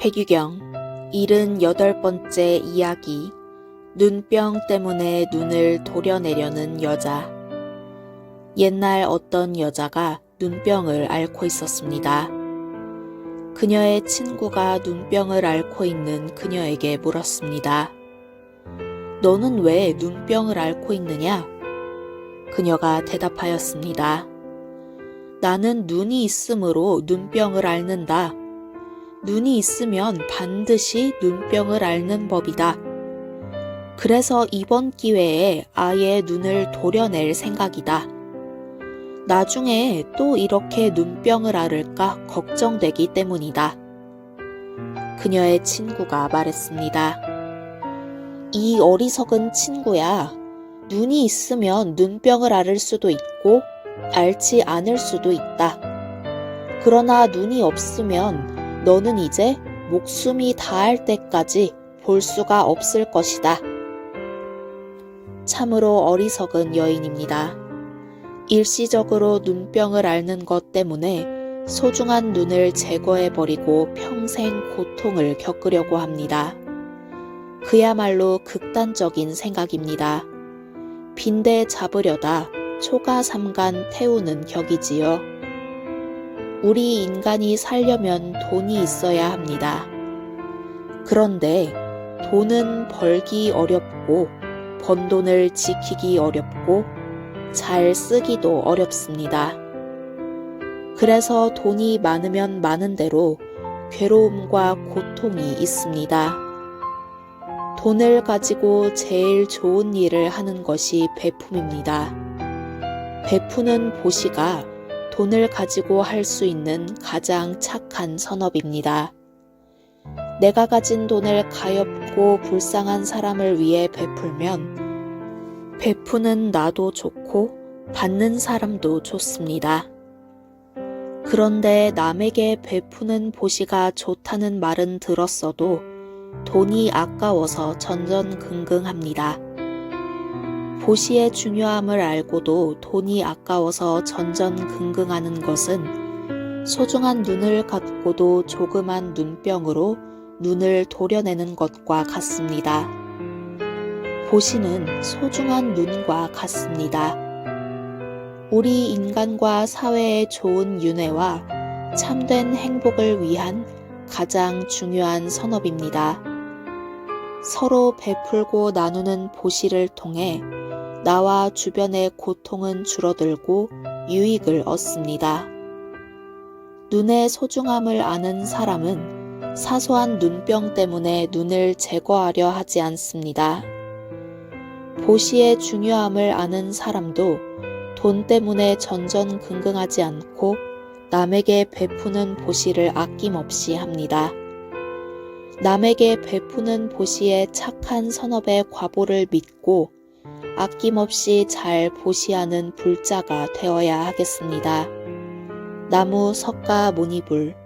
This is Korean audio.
백유경, 일흔여덟 번째 이야기. 눈병 때문에 눈을 도려내려는 여자. 옛날 어떤 여자가 눈병을 앓고 있었습니다. 그녀의 친구가 눈병을 앓고 있는 그녀에게 물었습니다. 너는 왜 눈병을 앓고 있느냐? 그녀가 대답하였습니다. 나는 눈이 있으므로 눈병을 앓는다. 눈이 있으면 반드시 눈병을 앓는 법이다. 그래서 이번 기회에 아예 눈을 도려낼 생각이다. 나중에 또 이렇게 눈병을 앓을까 걱정되기 때문이다. 그녀의 친구가 말했습니다. 이 어리석은 친구야. 눈이 있으면 눈병을 앓을 수도 있고 앓지 않을 수도 있다. 그러나 눈이 없으면 너는 이제 목숨이 다할 때까지 볼 수가 없을 것이다. 참으로 어리석은 여인입니다. 일시적으로 눈병을 앓는 것 때문에 소중한 눈을 제거해버리고 평생 고통을 겪으려고 합니다. 그야말로 극단적인 생각입니다. 빈대 잡으려다 초가 삼간 태우는 격이지요. 우리 인간이 살려면 돈이 있어야 합니다. 그런데 돈은 벌기 어렵고 번 돈을 지키기 어렵고 잘 쓰기도 어렵습니다. 그래서 돈이 많으면 많은 대로 괴로움과 고통이 있습니다. 돈을 가지고 제일 좋은 일을 하는 것이 베품입니다. 베푸는 보시가 돈을 가지고 할 수 있는 가장 착한 선업입니다. 내가 가진 돈을 가엾고 불쌍한 사람을 위해 베풀면 베푸는 나도 좋고 받는 사람도 좋습니다. 그런데 남에게 베푸는 보시가 좋다는 말은 들었어도 돈이 아까워서 전전긍긍합니다. 보시의 중요함을 알고도 돈이 아까워서 전전긍긍하는 것은 소중한 눈을 갖고도 조그만 눈병으로 눈을 도려내는 것과 같습니다. 보시는 소중한 눈과 같습니다. 우리 인간과 사회의 좋은 윤회와 참된 행복을 위한 가장 중요한 선업입니다. 서로 베풀고 나누는 보시를 통해 나와 주변의 고통은 줄어들고 유익을 얻습니다. 눈의 소중함을 아는 사람은 사소한 눈병 때문에 눈을 제거하려 하지 않습니다. 보시의 중요함을 아는 사람도 돈 때문에 전전긍긍하지 않고 남에게 베푸는 보시를 아낌없이 합니다. 남에게 베푸는 보시의 착한 선업의 과보를 믿고 아낌없이 잘 보시하는 불자가 되어야 하겠습니다. 나무 석가 모니불